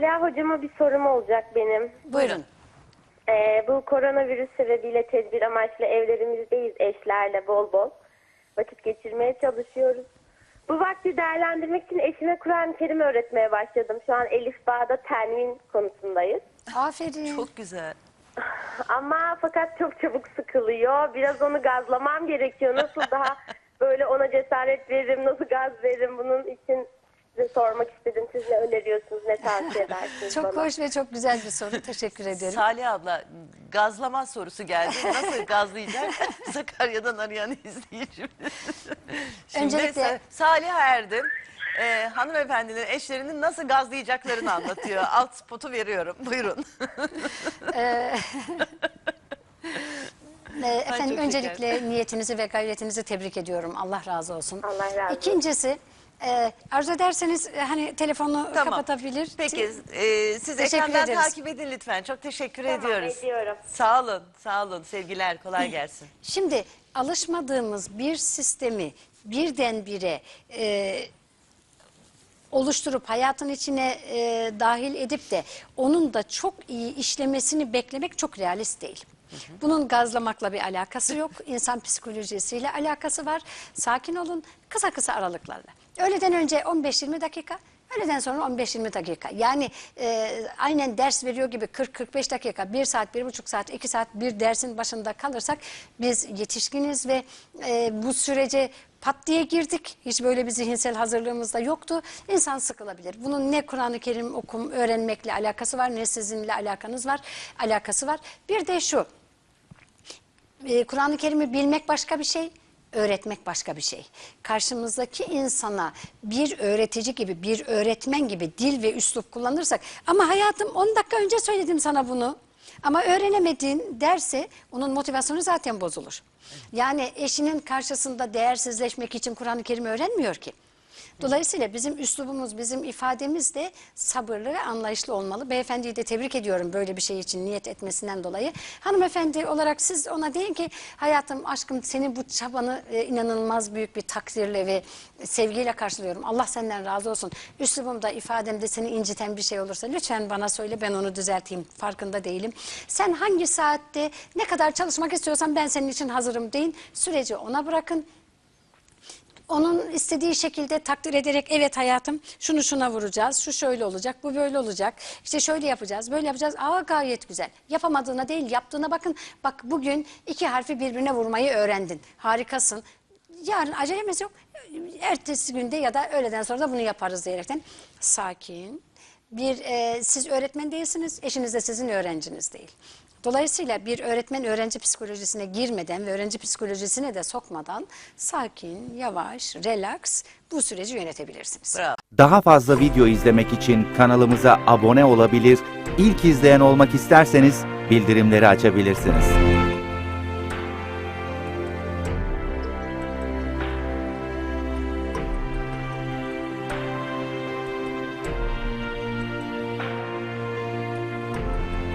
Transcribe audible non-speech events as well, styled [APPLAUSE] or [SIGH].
Salih hocama bir sorum olacak benim. Buyurun. Ee, bu koronavirüs sebebiyle tedbir amaçlı evlerimizdeyiz eşlerle bol bol. Vakit geçirmeye çalışıyoruz. Bu vakti değerlendirmek için eşime Kur'an-ı Kerim öğretmeye başladım. Şu an Elif Bağ'da tenvin konusundayız. Aferin. Çok güzel. [LAUGHS] Ama fakat çok çabuk sıkılıyor. Biraz onu gazlamam gerekiyor. Nasıl daha [LAUGHS] böyle ona cesaret veririm, nasıl gaz veririm bunun için sormak istedim. Siz ne öneriyorsunuz, ne tavsiye [LAUGHS] edersiniz Çok bana? hoş ve çok güzel bir soru. Teşekkür ederim. Salih abla gazlama sorusu geldi. Nasıl gazlayacak? [LAUGHS] Sakarya'dan arayan izleyicimiz. Şimdi Öncelikle- Sa- Salih Erdem e, hanımefendinin eşlerinin nasıl gazlayacaklarını anlatıyor. [LAUGHS] Alt spotu veriyorum. Buyurun. Ee, efendim çok öncelikle niyetinizi ve gayretinizi tebrik ediyorum. Allah razı olsun. Allah razı olsun. İkincisi e, arzu ederseniz e, hani telefonu Peki kapatabilir. e, siz Teşekkür ekrandan ederiz. takip edin lütfen. Çok teşekkür Tamam, ediyoruz. ediyorum. Sağ olun. Sağ olun. Sevgiler. Kolay gelsin. Şimdi alışmadığımız bir sistemi birdenbire e, oluşturup hayatın içine e, dahil edip de onun da çok iyi işlemesini beklemek çok realist değil. Bunun gazlamakla bir alakası yok. İnsan psikolojisiyle alakası var. Sakin olun kısa kısa aralıklarla. Öğleden önce 15-20 dakika, öğleden sonra 15-20 dakika. Yani e, aynen ders veriyor gibi 40-45 dakika, 1 saat, 1,5 saat, 2 saat bir dersin başında kalırsak biz yetişkiniz ve e, bu sürece pat diye girdik. Hiç böyle bir zihinsel hazırlığımız da yoktu. İnsan sıkılabilir. Bunun ne Kur'an-ı Kerim okum, öğrenmekle alakası var ne sizinle alakanız var, alakası var. Bir de şu, e, Kur'an-ı Kerim'i bilmek başka bir şey, öğretmek başka bir şey. Karşımızdaki insana bir öğretici gibi, bir öğretmen gibi dil ve üslup kullanırsak ama hayatım 10 dakika önce söyledim sana bunu. Ama öğrenemediğin derse onun motivasyonu zaten bozulur. Yani eşinin karşısında değersizleşmek için Kur'an-ı Kerim öğrenmiyor ki. Dolayısıyla bizim üslubumuz, bizim ifademiz de sabırlı ve anlayışlı olmalı. Beyefendiyi de tebrik ediyorum böyle bir şey için niyet etmesinden dolayı. Hanımefendi olarak siz ona deyin ki hayatım, aşkım senin bu çabanı e, inanılmaz büyük bir takdirle ve sevgiyle karşılıyorum. Allah senden razı olsun. Üslubumda, ifademde seni inciten bir şey olursa lütfen bana söyle ben onu düzelteyim. Farkında değilim. Sen hangi saatte ne kadar çalışmak istiyorsan ben senin için hazırım deyin. Süreci ona bırakın onun istediği şekilde takdir ederek evet hayatım şunu şuna vuracağız, şu şöyle olacak, bu böyle olacak, işte şöyle yapacağız, böyle yapacağız. Aa gayet güzel. Yapamadığına değil yaptığına bakın. Bak bugün iki harfi birbirine vurmayı öğrendin. Harikasın. Yarın acelemiz yok. Ertesi günde ya da öğleden sonra da bunu yaparız diyerekten. Sakin. Bir, e, siz öğretmen değilsiniz, eşiniz de sizin öğrenciniz değil. Dolayısıyla bir öğretmen öğrenci psikolojisine girmeden ve öğrenci psikolojisine de sokmadan sakin, yavaş, relax bu süreci yönetebilirsiniz. Bravo. Daha fazla video izlemek için kanalımıza abone olabilir, ilk izleyen olmak isterseniz bildirimleri açabilirsiniz.